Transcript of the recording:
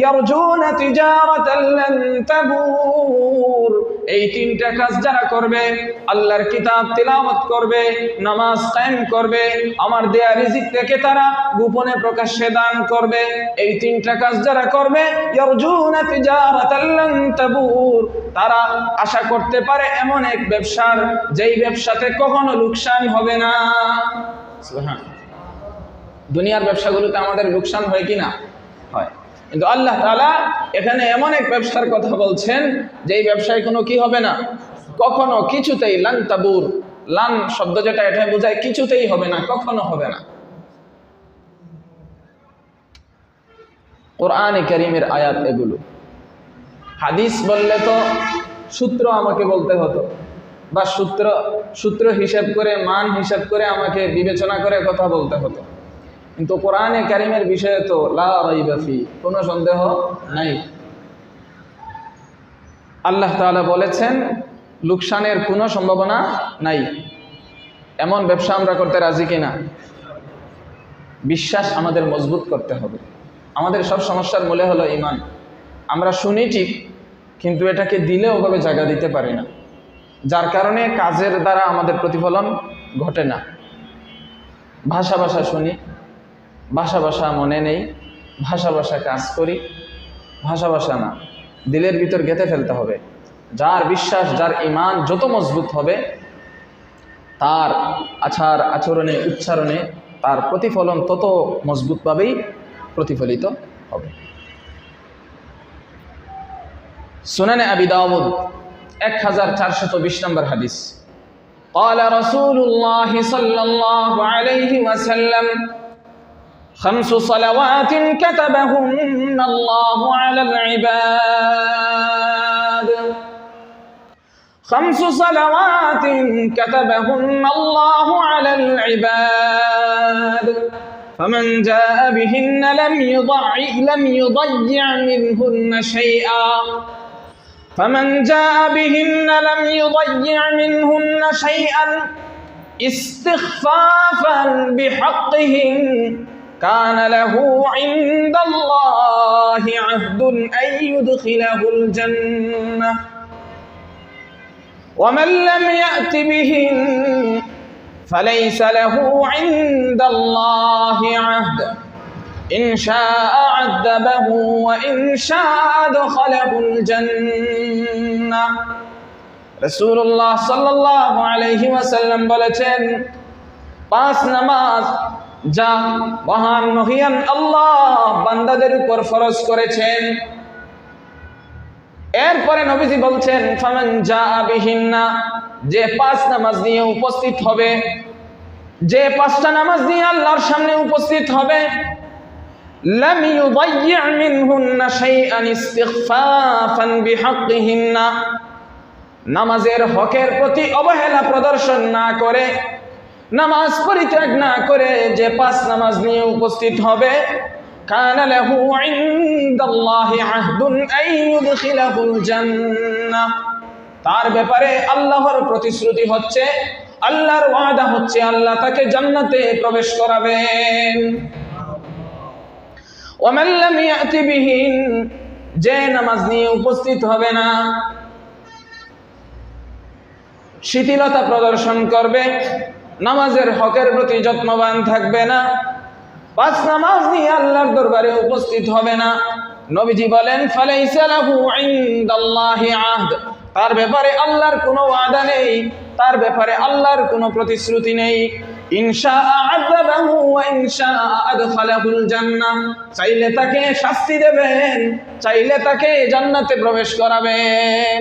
ইয়ারজুনা তিজারাতান লান তাবুর এই তিনটা কাজ যারা করবে, আল্লাহর কিতাব তিলাওয়াত করবে, নামাজ কায়েম করবে, আমার দেয়া রিজিক থেকে তারা গোপনে প্রকাশ্যে দান করবে। এই তিনটা কাজ যারা করবে, ইয়ারজুনা তিজারাতান লান তাবুর তারা আশা করতে পারে এমন এক ব্যবসার, যেই ব্যবসাতে কখনো লোকসান হবে না। সুবহান দুনিয়ার ব্যবসাগুলোতে আমাদের লোকসান হয় কি না? হয়। কিন্তু আল্লাহ তাআলা এখানে এমন এক ব্যবসার কথা বলছেন যেই ব্যবসায় কোনো কি হবে না। কখনো কিছুতেই লান তাবুর, লান শব্দ যেটা এটা বোঝায় কিছুতেই হবে না, কখনো হবে না। কোরআনে করিমের আয়াত এগুলো। হাদিস বললে তো সূত্র আমাকে বলতে হতো বা সূত্র সূত্র হিসাব করে, মান হিসাব করে আমাকে বিবেচনা করে কথা বলতে হতো। কিন্তু কোরআনে কারিমের বিষয়ে তো লা রাইবাফি কোনো সন্দেহ নাই। আল্লাহ তাআলা বলেছেন, লোকসানের কোনো সম্ভাবনা নাই। এমন ব্যবসা আমরা করতে রাজি কিনা? বিশ্বাস আমাদের মজবুত করতে হবে। আমাদের সব সমস্যার মূলে হলো ইমান আমরা শুনি ঠিক, কিন্তু এটাকে দিলে ওভাবে জায়গা দিতে পারি না। যার কারণে কাজের দ্বারা আমাদের প্রতিফলন ঘটে না। ভাষা ভাষা শুনি ভাষা ভাষা মনে নেই ভাষা ভাষা কাজ করি ভাষা ভাষা না দিলের ভিতর গেঁথে ফেলতে হবে যার বিশ্বাস যার ইমান যত মজবুত হবে তার আচার আচরণে উচ্চারণে তার প্রতিফলন তত মজবুতভাবেই প্রতিফলিত হবে সুনানে আবি দাউদ এক হাজার চারশত বিশ নম্বর হাদিস قال رسول الله صلى الله عليه وسلم خمس صلوات كتبهن الله على العباد. خمس صلوات كتبهن الله على العباد. فمن جاء بهن لم يضع لم يضيع منهن شيئا. فمن جاء بهن لم يضيع منهن شيئا استخفافا بحقهن. كان له عند الله عهد أن يدخله الجنة ومن لم يأت بهن فليس له عند الله عهد إن شاء عذبه وإن شاء أدخله الجنة رسول الله صلى الله عليه وسلم বলেছেন পাঁচ নামাজ যা মহান মহিয়ান আল্লাহ বান্দাদের উপর ফরজ করেছেন এরপরে নবীজি বলছেন ফামান যা বিহিন্না যে পাঁচ নামাজ নিয়ে উপস্থিত হবে যে পাঁচটা নামাজ নিয়ে আল্লাহর সামনে উপস্থিত হবে لم يضيع منهن شيئا استخفافا بحقهن নামাজের হকের প্রতি অবহেলা প্রদর্শন না করে নামাজ পরিত্যাগ না করে যে পাঁচ নামাজ নিয়ে উপস্থিত হবে, কান লাহু ইনদাল্লাহি আহদুন আন ইউদখিলাহুল জান্নাহ। তার ব্যাপারে আল্লাহর প্রতিশ্রুতি হচ্ছে, আল্লাহর ওয়াদা হচ্ছে আল্লাহ তাকে জান্নাতে প্রবেশ করাবেন। ওমান লাম ইয়াতি বিহিন যে নামাজ নিয়ে উপস্থিত হবে না, শিথিলতা প্রদর্শন করবে নামাজের হকের প্রতি যত্নবান থাকবে না। পাঁচ নামাজ নিয়ে আল্লাহর দরবারে উপস্থিত হবে না। নবীজি বলেন তার ব্যাপারে আল্লাহর কোনো ওয়াদা নেই, তার ব্যাপারে আল্লাহর কোনো প্রতিশ্রুতি নেই। চাইলে তাকে শাস্তি দেবেন, চাইলে তাকে জান্নাতে প্রবেশ করাবেন।